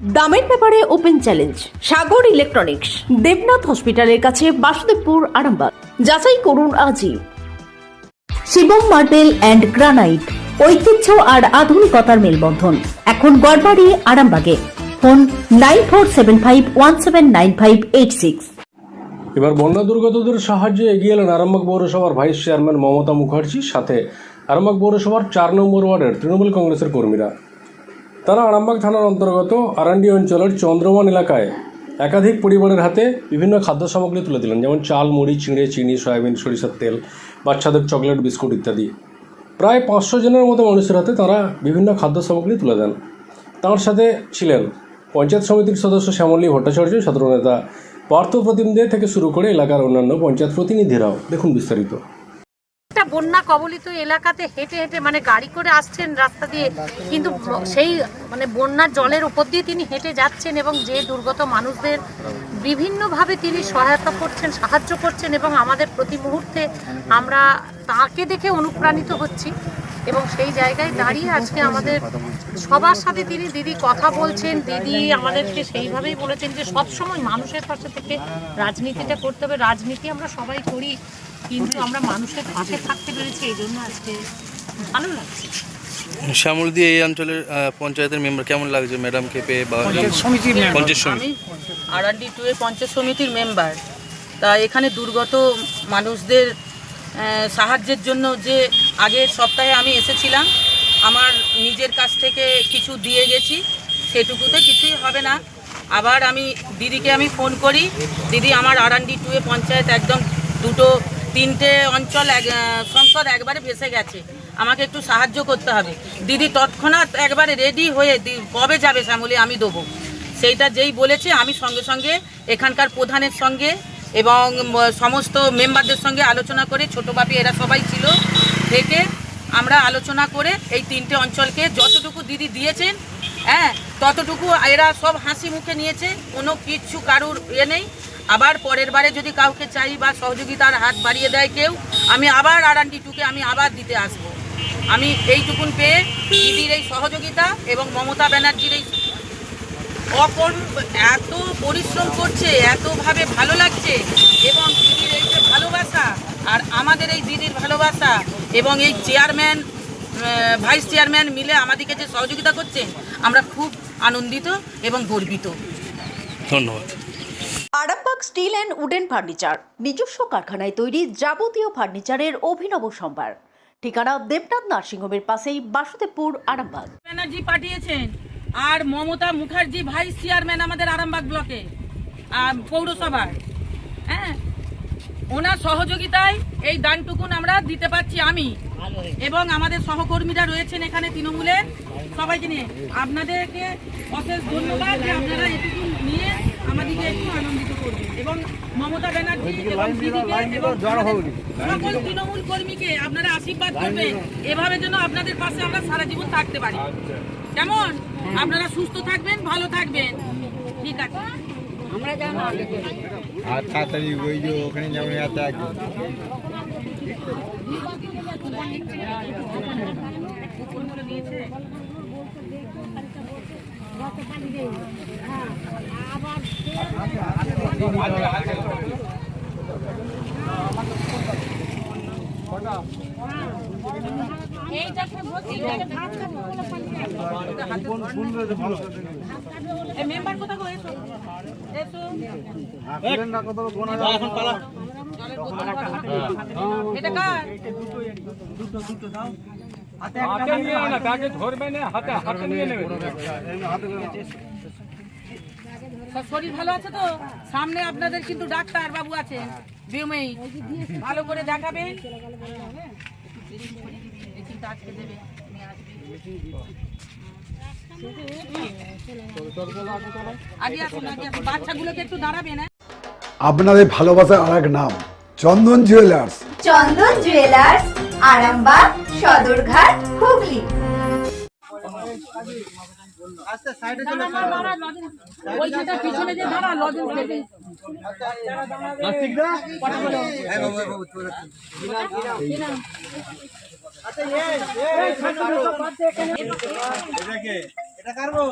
দামের ব্যাপারে open challenge, Sagar electronics, Debnath হসপিটালের কাছে বাসুদেবপুর আরামবাগ। যাচাই করুন আজই। শিবম মার্বেল অ্যান্ড গ্রানাইট, ঐতিহ্য আর আধুনিকতার মেলবন্ধন। এখন গড়বাড়ি, আরামবাগে। Phone nine four seven five one seven nine five eight six. এবার বন্যা দুর্গতদের সাহায্যে এগিয়ে এলেন আরামবাগ পৌরসভার ভাইস চেয়ারম্যান মমতা মুখার্জির সাথে আরামবাগ পৌরসভার চার নম্বর ওয়ার্ডের তৃণমূল কংগ্রেসের কর্মীরা। তারা আরামবাগ থানার অন্তর্গত আরান্ডি অঞ্চলের চন্দ্রবন এলাকায় একাধিক পরিবারের হাতে বিভিন্ন খাদ্য সামগ্রী তুলে দিলেন, যেমন চাল, মুড়ি, চিঁড়ে, চিনি, সয়াবিন, সরিষার তেল, বাচ্চাদের চকলেট, বিস্কুট ইত্যাদি। প্রায় পাঁচশো জনের মতো মানুষের হাতে তারা বিভিন্ন খাদ্য সামগ্রী তুলে দেন। তার সাথে ছিলেন পঞ্চায়েত সমিতির সদস্য শ্যামলী ভট্টাচার্য, সাধারণ নেতা পার্থ প্রতিম থেকে শুরু করে এলাকার অন্যান্য পঞ্চায়েত প্রতিনিধিরাও। দেখুন বিস্তারিত। বন্যা কবলিত এলাকাতে হেঁটে হেঁটে মানে গাড়ি করে আসছেন রাস্তা দিয়ে। কিন্তু সেই মানে বন্যার জলের উপর দিয়ে তিনি হেঁটে যাচ্ছেন এবং যে দুর্গত মানুষদের বিভিন্নভাবে তিনি সহায়তা করছেন, সাহায্য করছেন এবং আমাদের প্রতি মুহূর্তে আমরা তাকে দেখে অনুপ্রাণিত হচ্ছি। এবং সেই জায়গায় দাঁড়িয়ে আজকে আমাদের সবার সাথে তিনি দিদি কথা বলছেন দিদি আমাদেরকে সেইভাবেই বলেছেন যে সবসময় মানুষের পাশে থেকে রাজনীতিটা করতে হবে। রাজনীতি আমরা সবাই করি কিন্তু আমরা মানুষের পাশে থাকতে পেরেছি এই জন্য আজকে ভালো লাগছে। শ্যামলদি এই অঞ্চলের পঞ্চায়েতের মেম্বার কেমন লাগছে ম্যাডামকে পেয়ে বা পঞ্চায়েত সমিতি। আমি আরআনডি টু এর পঞ্চায়েত সমিতির মেম্বার। তা এখানে দুর্গত মানুষদের সাহায্যের জন্য যে আগের সপ্তাহে আমি এসেছিলাম। আমার নিজের কাছ থেকে কিছু দিয়ে গেছি, সেটুকুতে কিছুই হবে না। আবার আমি দিদিকে আমি ফোন করি, দিদি আমার আরআনডি টু এ পঞ্চায়েত একদম দুটো, তিনটে অঞ্চল এক সংসদ একবারে ভেসে গেছে। আমাকে একটু সাহায্য করতে হবে। দিদি তৎক্ষণাৎ একবারে রেডি হয়ে কবে যাবে শ্যামলি আমি দেবো। সেইটা যেই বলেছে, আমি সঙ্গে সঙ্গে এখানকার প্রধানের সঙ্গে এবং সমস্ত মেম্বারদের সঙ্গে আলোচনা করে, ছোটো বাপি এরা সবাই ছিল। থেকে আমরা আলোচনা করে এই তিনটে অঞ্চলকে যতটুকু দিদি দিয়েছেন হ্যাঁ ততটুকু এরা সব হাসি মুখে নিয়েছে, কোনো কিচ্ছু কারুর এ নেই। আবার পরের বারে যদি কাউকে চাই বা সহযোগিতার হাত বাড়িয়ে দেয় কেউ, আমি আবার আরান্ডি টুকে আমি আবার দিতে আসব। আমি এইটুকুন পেয়ে দিদির এই সহযোগিতা এবং মমতা ব্যানার্জির এই অকর্ম এত পরিশ্রম করছে, এতভাবে ভালো লাগছে এবং দিদির এই যে ভালোবাসা আর আমাদের এই দিদির ভালোবাসা এবং এই চেয়ারম্যান ভাইস চেয়ারম্যান মিলে আমাদেরকে যে সহযোগিতা করছে আমরা খুব আনন্দিত এবং গর্বিত। ধন্যবাদ। Arambagh steel and wooden furniture নিজস্ব কারখানায় তৈরি যাবতীয় ফার্নিচারের অভিনব সম্ভার। ঠিকানা দেবনাথ নার্সিংহোমের পাশেই বাসুদেবপুর আরামবাগ। ব্যানার্জি পাঠিয়েছেন আর মমতা মুখার্জি ভাইস চেয়ারম্যান আমাদের আরামবাগ ব্লকে পৌরসভার। হ্যাঁ ওনার সহযোগিতায় এই দানটুকুন আমরা দিতে পারছি আমি। এবং আমাদের সহকর্মীরা রয়েছেন এখানে তৃণমূলের সবাইকে নিয়ে আপনাদেরকে অশেষ ধন্যবাদ যে আপনারা এটুকু নিয়ে আমাদেরকে একটু আনন্দিত করবেন। এবং মমতা ব্যানার্জি এবং দিদিকে এবং সকল তৃণমূল কর্মীকে আপনারা আশীর্বাদ করবেন। এভাবে যেন আপনাদের পাশে আমরা সারা জীবন থাকতে পারি। কেমন? আপনারা সুস্থ থাকবেন ভালো থাকবেন। ঠিক আছে। আর তাড়াতাড়ি ওই যে ওখানে যেমন এত একদম মেম্বার কোথাও এসো এসো এটা কার। সব শরীর ভালো আছে তো? সামনে আপনাদের কিন্তু ডাক্তার বাবু আছেন বিউমেই ভালো করে দেখাবেন আজকে দেবে উনি আসবেন। আগে আসুন আগে আসুন বাচ্চাগুলোকে একটু দাঁড়াবেন হ্যাঁ? আপনাদের ভালোবাসার আর এক নাম চন্দন জুয়েলার্স চন্দন জুয়েলার্স আরামবাগ সদরঘাট হুগলি। ওইখানটা পিছনে যে দাঁড়া লজেন্স দেবে এটা কার গো